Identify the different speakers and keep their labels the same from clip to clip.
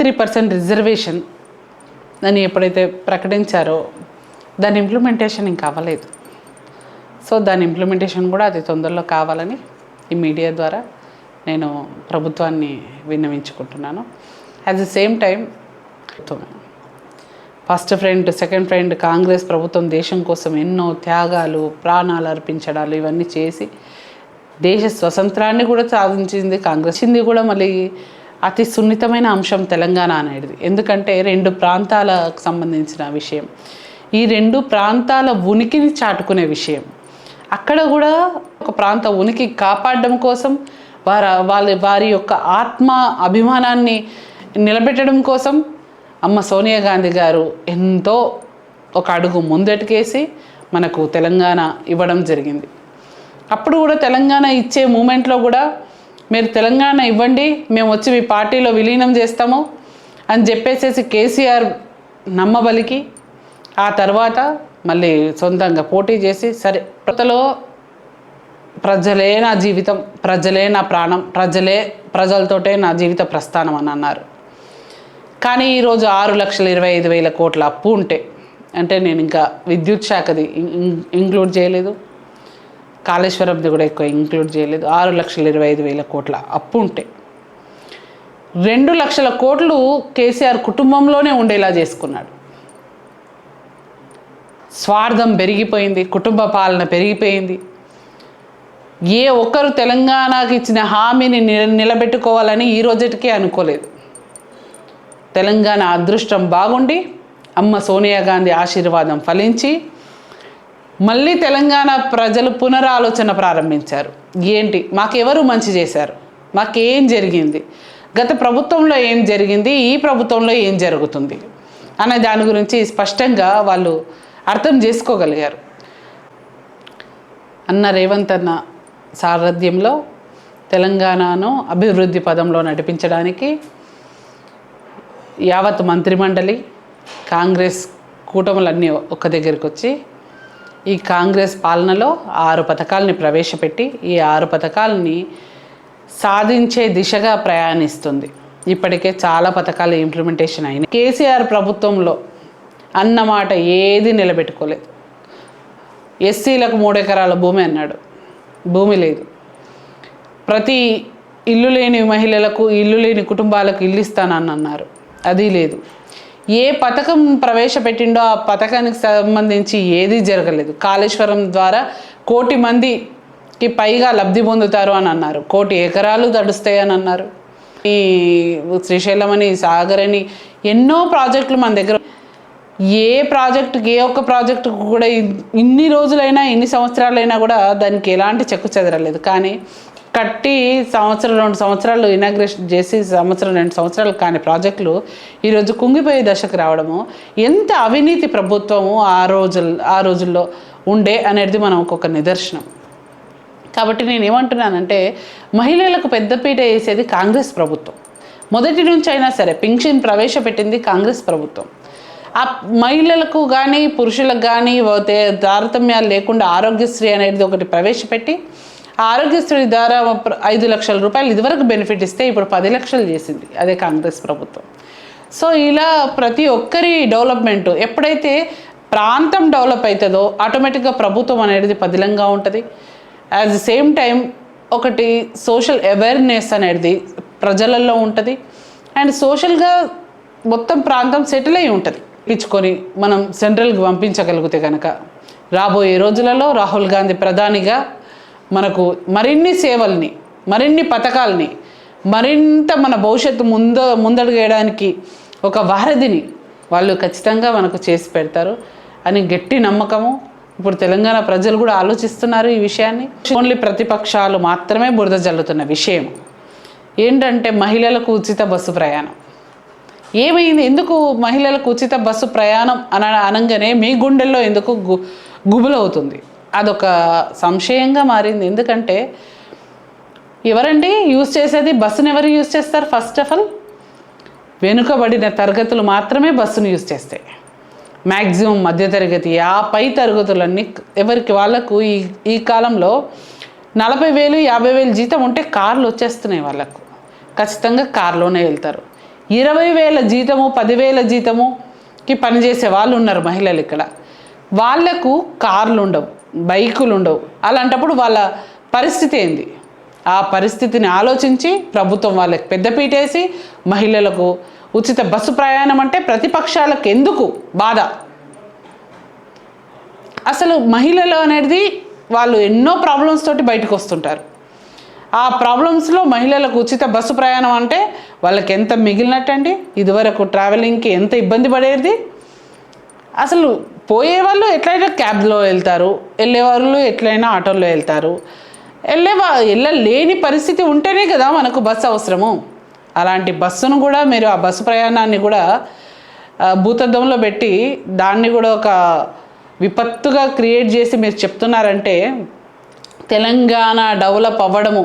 Speaker 1: Three percent reservation అని ఎప్పుడైతే ప్రకటించారో దాని ఇంప్లిమెంటేషన్ ఇంకా అవ్వలేదు. సో దాని ఇంప్లిమెంటేషన్ కూడా అతి తొందరలో కావాలని ఈ మీడియా ద్వారా నేను ప్రభుత్వాన్ని విన్నవించుకుంటున్నాను. At the same time first friend second friend Congress ప్రభుత్వం దేశం కోసం ఎన్నో త్యాగాలు ప్రాణాలు అర్పించడాలు ఇవన్నీ చేసి దేశ స్వతంత్రాన్ని కూడా సాధించింది కాంగ్రెస్. చింది కూడా మళ్ళీ అతి సున్నితమైన అంశం తెలంగాణ అనేది. ఎందుకంటే రెండు ప్రాంతాలకు సంబంధించిన విషయం. ఈ రెండు ప్రాంతాల ఉనికిని చాటుకునే విషయం. అక్కడ కూడా ఒక ప్రాంత ఉనికి కాపాడడం కోసం వారి వాళ్ళ వారి యొక్క ఆత్మ అభిమానాన్ని నిలబెట్టడం కోసం అమ్మ సోనియా గాంధీ గారు ఎంతో ఒక అడుగు ముందటికేసి మనకు తెలంగాణ ఇవ్వడం జరిగింది. అప్పుడు కూడా తెలంగాణ ఇచ్చే మూమెంట్లో కూడా మీరు తెలంగాణ ఇవ్వండి మేము వచ్చి మీ పార్టీలో విలీనం చేస్తాము అని చెప్పేసేసి కేసీఆర్ నమ్మబలికి ఆ తర్వాత మళ్ళీ సొంతంగా పోటీ చేసి సరే కొత్తలో ప్రజలే నా జీవితం ప్రజలే నా ప్రాణం ప్రజలే ప్రజలతోటే నా జీవిత ప్రస్థానం అని అన్నారు. కానీ ఈరోజు ఆరు లక్షల ఇరవై ఐదు వేల కోట్ల అప్పు ఉంటే అంటే నేను ఇంకా విద్యుత్ శాఖది ఇంక్లూడ్ చేయలేదు. కాళేశ్వరంది కూడా ఎక్కువ ఇంక్లూడ్ చేయలేదు. ఆరు లక్షల ఇరవై ఐదు వేల కోట్ల అప్పు ఉంటే. రెండు లక్షల కోట్లు కేసీఆర్ కుటుంబంలోనే ఉండేలా చేసుకున్నాడు. స్వార్థం పెరిగిపోయింది కుటుంబ పాలన పెరిగిపోయింది. ఏ ఒక్కరు తెలంగాణకి ఇచ్చిన హామీని నిలబెట్టుకోవాలని ఈ రోజుటికి అనుకోలేదు. తెలంగాణ అదృష్టం బాగుండి అమ్మ సోనియా గాంధీ ఆశీర్వాదం ఫలించి మళ్ళీ తెలంగాణ ప్రజలు పునరాలోచన ప్రారంభించారు. ఏంటి? మాకెవరు మంచి చేశారు? మాకేం జరిగింది? గత ప్రభుత్వంలో ఏం జరిగింది? ఈ ప్రభుత్వంలో ఏం జరుగుతుంది? అనే దాని గురించి స్పష్టంగా వాళ్ళు అర్థం చేసుకోగలిగారు. అన్న రేవంత్ అన్న సారథ్యంలో తెలంగాణను అభివృద్ధి పదంలో నడిపించడానికి యావత్ మంత్రిమండలి కాంగ్రెస్ కూటములన్నీ ఒక దగ్గరికి వచ్చి ఈ కాంగ్రెస్ పాలనలో ఆరు పథకాలని ప్రవేశపెట్టి ఈ ఆరు పథకాలని సాధించే దిశగా ప్రయాణిస్తుంది. ఇప్పటికే చాలా పథకాలు ఇంప్లిమెంటేషన్ అయినాయి. కేసీఆర్ ప్రభుత్వంలో అన్నమాట ఏది నిలబెట్టుకోలేదు. ఎస్సీలకు మూడు ఎకరాల భూమి అన్నాడు. భూమి లేదు. ప్రతి ఇల్లు లేని మహిళలకు ఇల్లు లేని కుటుంబాలకు ఇల్లు ఇస్తానని అన్నారు. అది లేదు. ఏ పథకం ప్రవేశపెట్టిండో ఆ పథకానికి సంబంధించి ఏది జరగలేదు. కాళేశ్వరం ద్వారా కోటి మందికి పైగా లబ్ధి పొందుతారు అని అన్నారు. కోటి ఎకరాలు తడుస్తాయి అని అన్నారు. ఈ శ్రీశైలం అని సాగర్ అని ఎన్నో ప్రాజెక్టులు మన దగ్గర ఏ ప్రాజెక్టుకి ఏ ఒక్క ప్రాజెక్టుకు కూడా ఇన్ని రోజులైనా ఇన్ని సంవత్సరాలైనా కూడా దానికి ఎలాంటి చెక్కు చెదరలేదు. కానీ కట్టి సంవత్సరం రెండు సంవత్సరాలు ఇనాగ్రేషన్ చేసి సంవత్సరం రెండు సంవత్సరాలు కాని ప్రాజెక్టులు ఈరోజు కుంగిపోయే దశకు రావడము ఎంత అవినీతి ప్రభుత్వము ఆ రోజు ఆ రోజుల్లో ఉండే అనేది మనం ఒక్కొక్క నిదర్శనం. కాబట్టి నేను ఏమంటున్నానంటే మహిళలకు పెద్దపీట వేసేది కాంగ్రెస్ ప్రభుత్వం. మొదటి నుంచి అయినా సరే పింఛన్ ప్రవేశపెట్టింది కాంగ్రెస్ ప్రభుత్వం. ఆ మహిళలకు కానీ పురుషులకు కానీ తారతమ్యాలు లేకుండా ఆరోగ్యశ్రీ అనేది ఒకటి ప్రవేశపెట్టి ఆరోగ్యశ్రీ ద్వారా ఐదు లక్షల రూపాయలు ఇదివరకు బెనిఫిట్ ఇస్తే ఇప్పుడు పది లక్షలు చేసింది. అదే కాంగ్రెస్ ప్రభుత్వం. సో ఇలా ప్రతి ఒక్కరి డెవలప్మెంట్ ఎప్పుడైతే ప్రాంతం డెవలప్ అవుతుందో ఆటోమేటిక్గా ప్రభుత్వం అనేది పదిలంగా ఉంటుంది. యాజ్ ది సేమ్ టైం ఒకటి సోషల్ అవేర్నెస్ అనేది ప్రజలలో ఉంటుంది. అండ్ సోషల్గా మొత్తం ప్రాంతం సెటిల్ అయి ఉంటుంది. ఇచ్చుకొని మనం సెంట్రల్కి పంపించగలిగితే కనుక రాబోయే రోజులలో రాహుల్ గాంధీ ప్రధానిగా మనకు మరిన్ని సేవల్ని మరిన్ని పథకాలని మరింత మన భవిష్యత్తు ముంద ముందడుగేయడానికి ఒక వారధిని వాళ్ళు ఖచ్చితంగా మనకు చేసి పెడతారు. అని గట్టి నమ్మకము. ఇప్పుడు తెలంగాణ ప్రజలు కూడా ఆలోచిస్తున్నారు ఈ విషయాన్ని. ఓన్లీ ప్రతిపక్షాలు మాత్రమే బురద జల్లుతున్న విషయం. ఏంటంటే మహిళలకు ఉచిత బస్సు ప్రయాణం. ఏమైంది? ఎందుకు మహిళలకు ఉచిత బస్సు ప్రయాణం అన అనగానే మీ గుండెల్లో ఎందుకు గు గుబులవుతుంది? అదొక సంశయంగా మారింది. ఎందుకంటే ఎవరండి యూజ్ చేసేది? బస్సును ఎవరు యూజ్ చేస్తారు? ఫస్ట్ ఆఫ్ ఆల్ వెనుకబడిన తరగతులు మాత్రమే బస్సును యూజ్ చేస్తాయి. మ్యాక్సిమం మధ్యతరగతి ఆ పై తరగతులన్నీ ఎవరికి వాళ్ళకు ఈ ఈ కాలంలో నలభై వేలు యాభై వేలు జీతం ఉంటే కార్లు వచ్చేస్తున్నాయి వాళ్ళకు. ఖచ్చితంగా కార్లోనే వెళ్తారు. ఇరవై వేల జీతము పదివేల జీతముకి పనిచేసే వాళ్ళు ఉన్నారు మహిళలు ఇక్కడ. వాళ్ళకు కార్లు ఉండవు. బైకులు ఉండవు అలాంటప్పుడు వాళ్ళ పరిస్థితి ఏంది? ఆ పరిస్థితిని ఆలోచించి ప్రభుత్వం వాళ్ళకి పెద్దపీటేసి మహిళలకు ఉచిత బస్సు ప్రయాణం అంటే ప్రతిపక్షాలకు ఎందుకు బాధ? అసలు మహిళలు అనేది వాళ్ళు ఎన్నో ప్రాబ్లమ్స్ తోటి బయటకు వస్తుంటారు ఆ ప్రాబ్లమ్స్లో మహిళలకు ఉచిత బస్సు ప్రయాణం అంటే వాళ్ళకి ఎంత మిగిలినట్టండి? ఇదివరకు ట్రావెలింగ్కి ఎంత ఇబ్బంది పడేది? అసలు పోయే వాళ్ళు ఎట్లయినా క్యాబ్లో వెళ్తారు వెళ్ళే వాళ్ళు ఎట్లయినా ఆటోలో వెళ్తారు. వెళ్ళే వా వెళ్ళలేని పరిస్థితి ఉంటేనే కదా మనకు బస్సు అవసరము. అలాంటి బస్సును కూడా మీరు ఆ బస్సు ప్రయాణాన్ని కూడా భూతద్దంలో పెట్టి దాన్ని కూడా ఒక విపత్తుగా క్రియేట్ చేసి మీరు చెప్తున్నారంటే తెలంగాణ డెవలప్ అవ్వడము.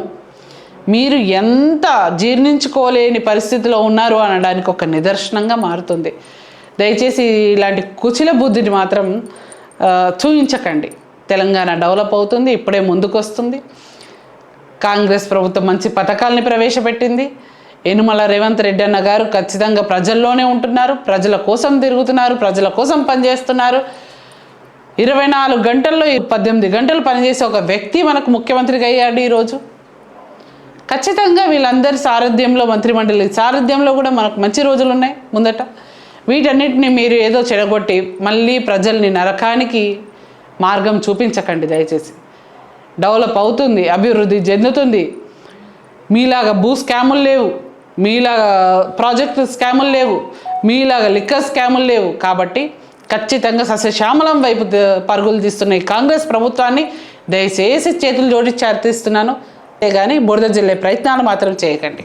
Speaker 1: మీరు ఎంత జీర్ణించుకోలేని పరిస్థితిలో ఉన్నారు అనడానికి ఒక నిదర్శనంగా మారుతుంది. దయచేసి ఇలాంటి కుచిల బుద్ధిని మాత్రం చూపించకండి చూయించకండి. తెలంగాణ డెవలప్ అవుతుంది ఇప్పుడే ముందుకు వస్తుంది కాంగ్రెస్ ప్రభుత్వం మంచి పథకాలని ప్రవేశపెట్టింది. యనుమల రేవంత్ రెడ్డి అన్న గారు ఖచ్చితంగా ప్రజల్లోనే ఉంటున్నారు. ప్రజల కోసం తిరుగుతున్నారు ప్రజల కోసం పనిచేస్తున్నారు. ఇరవై నాలుగు గంటల్లో పద్దెనిమిది గంటలు పనిచేసే ఒక వ్యక్తి మనకు ముఖ్యమంత్రిగా అయ్యాడు ఈరోజు. ఖచ్చితంగా వీళ్ళందరి సారథ్యంలో మంత్రిమండలి సారథ్యంలో కూడా మనకు మంచి రోజులు ఉన్నాయి ముందట. వీటన్నిటిని మీరు ఏదో చెడగొట్టి మళ్ళీ ప్రజల్ని నరకానికి మార్గం చూపించకండి దయచేసి. డెవలప్ అవుతుంది అభివృద్ధి చెందుతుంది. మీలాగా భూ స్కాములు లేవు మీలాగా ప్రాజెక్ట్ స్కాములు లేవు మీలాగా లిక్కర్ స్కాములు లేవు కాబట్టి ఖచ్చితంగా సస్యశ్యామలం వైపు పరుగులు తీస్తున్న ఈ కాంగ్రెస్ ప్రభుత్వాన్ని దయచేసి చేతులు జోడించి అర్థిస్తున్నాను కానీ బురద జిల్లే ప్రయత్నాలు మాత్రం చేయకండి.